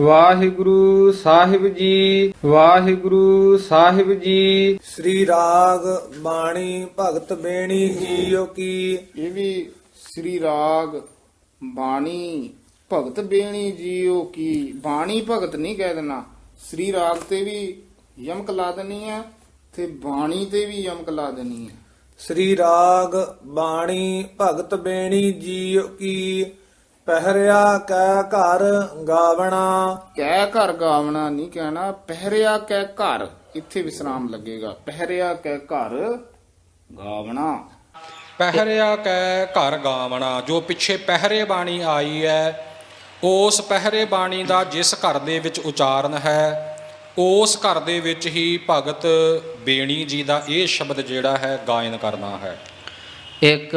ਵਾਹਿਗੁਰੂ ਸਾਹਿਬ ਜੀ ਵਾਹਿਗੁਰੂ ਸਾਹਿਬ ਜੀ। ਸ੍ਰੀ ਰਾਗ ਬਾਣੀ ਭਗਤ ਬੇਣੀ ਜੀਓ ਕੀ। ਇਹ ਵੀ ਸ੍ਰੀ ਰਾਗ ਬਾਣੀ ਭਗਤ ਬੇਣੀ ਜੀਓ ਕੀ। ਬਾਣੀ ਭਗਤ ਨਹੀਂ ਕਹਿ ਦੇਣਾ। ਸ੍ਰੀ ਰਾਗ ਤੇ ਵੀ ਯਮਕ ਲਾ ਦੇਣੀ ਹੈ ਤੇ ਬਾਣੀ ਤੇ ਵੀ ਯਮਕ ਲਾ ਦੇਣੀ ਹੈ ਸ੍ਰੀ ਰਾਗ ਬਾਣੀ ਭਗਤ ਬੇਣੀ ਜੀਓ ਕੀ। ਪਹਿਰਿਆ ਕੈ ਘਰ ਗਾਵਣਾ। ਕਹਿ ਘਰ ਗਾਵਣਾ ਨਹੀਂ ਕਹਿਣਾ ਪਹਿਰਿਆ ਕਹਿ ਘਰ ਇੱਥੇ ਵਿਸਰਾਮ ਲੱਗੇਗਾ। ਪਹਿਰਿਆ ਕਹਿ ਘਰ ਗਾਵਣਾ। ਪਹਿਰਿਆ ਕੈ ਘਰ ਗਾਵਣਾ ਜੋ ਪਿੱਛੇ ਪਹਿਰੇ ਬਾਣੀ ਆਈ ਹੈ ਉਸ ਪਹਿਰੇ ਬਾਣੀ ਦਾ ਜਿਸ ਘਰ ਦੇ ਵਿੱਚ ਉਚਾਰਨ ਹੈ ਉਸ ਘਰ ਦੇ ਵਿੱਚ ਹੀ ਭਗਤ ਬੇਣੀ ਜੀ ਦਾ ਇਹ ਸ਼ਬਦ ਜਿਹੜਾ ਹੈ ਗਾਇਨ ਕਰਨਾ ਹੈ। ਇਕ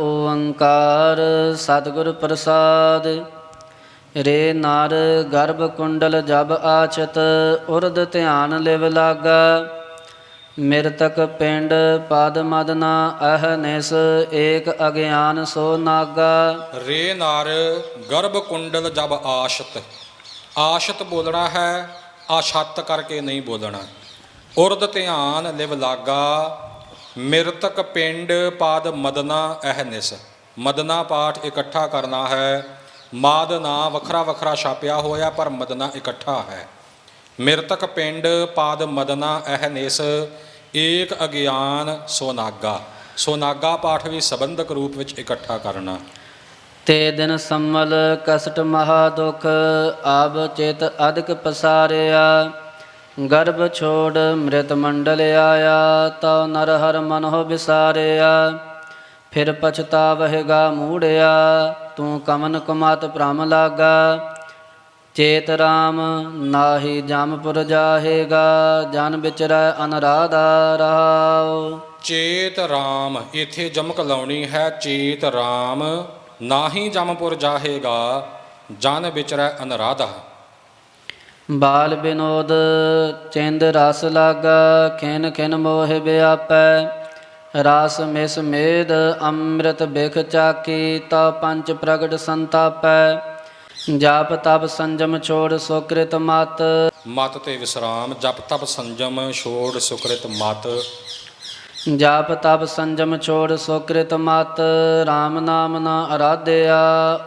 ਓੰਕਾਰ ਸਤਿਗੁਰ ਪ੍ਰਸਾਦ, ਰੇ ਨਰ ਗਰਭ ਕੁੰਡਲ ਜਬ ਆਛਤ ਉਰਦ ਧਿਆਨ ਲਿਵ ਲਾਗਾ। ਮਿਰਤਕ ਪਿੰਡ ਪਦ ਮਦਨਾ ਅਹ ਨਿਸ, ਏਕ ਅਗਿਆਨ ਸੋ ਨਾਗਾ। ਰੇ ਨਾਰ ਗਰਭ ਕੁੰਡਲ ਜਬ ਆਸ਼ਤ ਆਸ਼ਤ ਬੋਲਣਾ ਹੈ, ਆਸ਼ਤ ਕਰਕੇ ਨਹੀਂ ਬੋਲਣਾ। ਉਰਦ ਧਿਆਨ ਲਿਵ ਲਾਗਾ ਮਿਰਤਕ ਪਿੰਡ ਪਾਦ ਮਦਨਾ ਅਹਨਿਸ ਮਦਨਾ ਪਾਠ ਇਕੱਠਾ ਕਰਨਾ ਹੈ। ਮਾਦ ਨਾ ਵੱਖਰਾ ਵੱਖਰਾ ਛਾਪਿਆ ਹੋਇਆ, ਪਰ ਮਦਨਾ ਇਕੱਠਾ ਹੈ। ਮਿਰਤਕ ਪਿੰਡ ਪਾਦ ਮਦਨਾ ਅਹਨਿਸ ਏਕ ਅਗਿਆਨ ਸੋਨਾਗਾ। ਸੋਨਾਗਾ ਪਾਠ ਵੀ ਸੰਬੰਧਕ ਰੂਪ ਵਿੱਚ ਇਕੱਠਾ ਕਰਨਾ। ਤੇ ਦਿਨ ਸੰਮਲ ਕਸਟ ਮਹਾ ਦੁਖ ਆਬ ਚੇਤ ਅਦਿਕ ਪਸਾਰਿਆ। ਗਰਭ ਛੋੜ ਮ੍ਰਿਤ ਮੰਡਲ ਆਇਆ, ਤਉ ਨਰ ਹਰ ਮਨੋ ਵਿਸਾਰਿਆ। ਫਿਰ ਪਛਤਾਵਹਿਗਾ ਮੂੜਿਆ, ਤੂੰ ਕਮਨ ਕੁਮਾਤ ਭ੍ਰਮ ਲਾਗਾ। ਚੇਤ ਰਾਮ ਨਾਹੀ ਜਮਪੁਰ ਜਾਹੇਗਾ, ਜਨ ਵਿਚਰੈ ਅਨਰਾਧਾ ਰਹਾਉ। ਚੇਤ ਰਾਮ, ਇੱਥੇ ਜਮਕ ਲਾਉਣੀ ਹੈ ਚੇਤ ਰਾਮ, ਨਾਹੀ ਜਮਪੁਰ ਜਾਹੇਗਾ, ਜਨ ਵਿਚਰੈ ਅਨਰਾਧਾ। ਬਾਲ ਬਿਨੋਦ ਚਿੰਦ ਰਸ ਲਾਗਾ ਖਿਨ ਖਿਨ ਮੋਹ ਵਿਆਪੈ ਰਸ ਮਿਸ ਮੇਦ ਅੰਮ੍ਰਿਤ ਬਿਖ ਚਾਕੀ ਤਾ ਪੰਚ ਪ੍ਰਗਟ ਸੰਤਾਪੈ। ਜਾਪ ਤਪ ਸੰਜਮ ਛੋੜ ਸੁਕ੍ਰਿਤ ਮਤ। ਮਤ ਤੇ ਵਿਸਰਾਮ ਜਪ ਤਪ ਸੰਜਮ ਛੋੜ ਸੁਕ੍ਰਿਤ ਮਤ। ਜਾਪ ਤਪ ਸੰਜਮ ਛੋੜ ਸੁਕ੍ਰਿਤ ਮਤ। RAM ਨਾਮ ਨਾ ਅਰਾਧਿਆ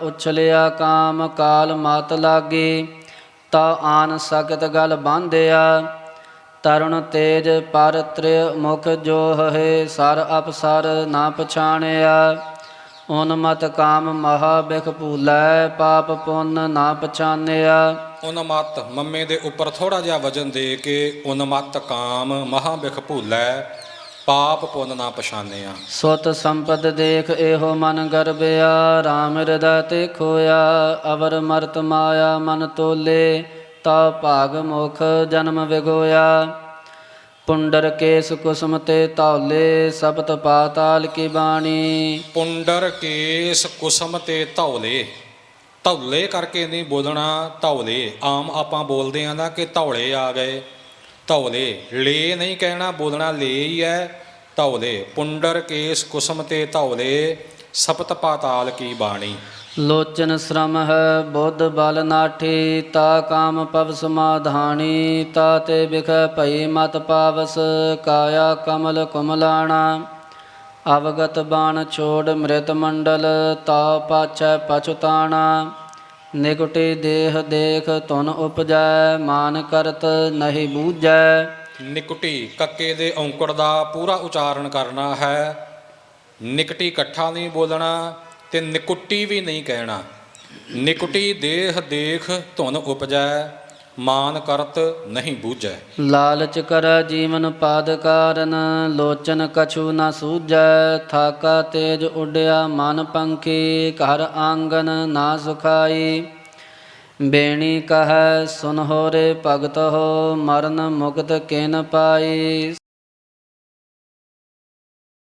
ਉਛਲਿਆ ਕਾਮ ਕਾਲ ਮਤ ਲਾਗੀ। ਤਾ ਆਨ ਸਕਤ ਗਲ ਬਾਂਧਿਆ ਤਰੁਣ ਤੇਜ ਪਰ ਤ੍ਰਿ ਮੁਖ ਜੋ ਹੈ ਸਰ ਅਪਸਰ ਨਾ ਪਛਾਣਿਆ। ਉਨਮਤ ਕਾਮ ਮਹਾ ਬਿਖ ਭੂਲੈ, ਪਾਪ ਪੁੰਨ ਨਾ ਪਛਾਨਿਆ ਉਨਮਤ ਮੰਮੇ ਦੇ ਉੱਪਰ ਥੋੜਾ ਜਿਹਾ ਵਜਨ ਦੇ ਕੇ ਉਨਮਤ ਕਾਮ ਮਹਾ ਬਿਖ ਭੂਲੈ ਪਾਪ ਪੁੰਨ ਨਾ ਪਛਾਨਿਆ। ਸੁਤ ਸੰਪਦ ਦੇਖ ਇਹੋ ਮਨ ਗਰਬਿਆ RAM ਹਿਰਦੈ ਤੇ ਖੋਇਆ ਅਵਰ ਮਰਤ ਮਾਇਆ ਮਨ ਤੋਲੇ ਤਾ ਭਾਗ ਮੁਖ ਜਨਮ ਵਿਗੋਇਆ। ਪੁੰਡਰ ਕੇਸ ਕੁਸਮ ਤੇ ਤੌਲੇ ਸਪਤ ਪਾਤਾਲ ਕੀ ਬਾਣੀ। ਪੁੰਡਰ ਕੇਸ ਕੁਸਮ ਤੇ ਧੌਲੇ ਧੌਲੇ ਕਰਕੇ ਨਹੀਂ ਬੋਲਣਾ ਧੌਲੇ। ਆਮ ਆਪਾਂ ਬੋਲਦੇ ਆ ਨਾ ਕਿ ਧੌਲੇ ਆ ਗਏ। ਧੌਲੇ ਲੇ ਨਹੀਂ ਕਹਿਣਾ, ਬੋਲਣਾ ਲੇ ਹੀ ਹੈ ਧੌਲੇ ਪੁੰਡਰ ਕੇਸ ਕੁਸਮ ਤੇ ਧੌਲੇ ਸਪਤ ਪਾਤਾਲ ਕੀ ਬਾਣੀ। ਲੋਚਨ ਸ਼ਰਮ ਹੈ, ਬੁੱਧ ਬਲ ਨਾਠੀ, ਤਾ ਕਾਮ ਪਵ ਸਮਾਧਾਨੀ ਤਾ ਤੇ ਬਿਖੈ ਭਈ ਮਤ ਪਾਵਸ, ਕਾਇਆ ਕਮਲ ਕੁਮਲਾਣਾ। ਅਵਗਤ ਬਾਣ ਛੋੜ ਮ੍ਰਿਤ ਮੰਡਲ, ਤਾ ਪਾਛੈ ਪਛਤਾਣਾ। ਨਿਕਟੇ ਦੇਹ ਦੇਖ ਤੁਨ ਉਪਜੈ, ਮਾਨ ਕਰਤ ਨਹੀਂ ਬੂਝੈ। ਨਿਕਟੀ ਕੱਕੇ ਦੇ ਔਂਕੜ ਦਾ ਪੂਰਾ ਉਚਾਰਨ ਕਰਨਾ ਹੈ। ਨਿਕਟੀ ਇਕੱਠਾ ਨਹੀਂ ਬੋਲਣਾ ਤੇ ਨਿਕੁੱਟੀ ਵੀ ਨਹੀਂ ਕਹਿਣਾ। ਨਿਕਟੀ ਦੇਹ ਦੇਖ ਧੁਨ ਉਪਜੈ ਮਾਨ ਕਰਤ ਨਹੀਂ ਬੂਝੈ। ਲਾਲਚ ਕਰ ਜੀਵਨ ਪਾਦ ਕਾਰਨ, ਲੋਚਨ ਕਛੂ ਨਾ ਸੂਝੈ। ਥਾਕਾ ਤੇਜ ਉਡਿਆ ਮਨ ਪੰਖੀ, ਘਰ ਆਂਗਨ ਨਾ ਸੁਖਾਈ। ਬੇਣੀ ਕਹੈ, ਸੁਨਹੁ ਰੇ ਭਗਤ ਹੋ, ਮਰਨ ਮੁਕਤ ਕਿਨ ਪਾਈ।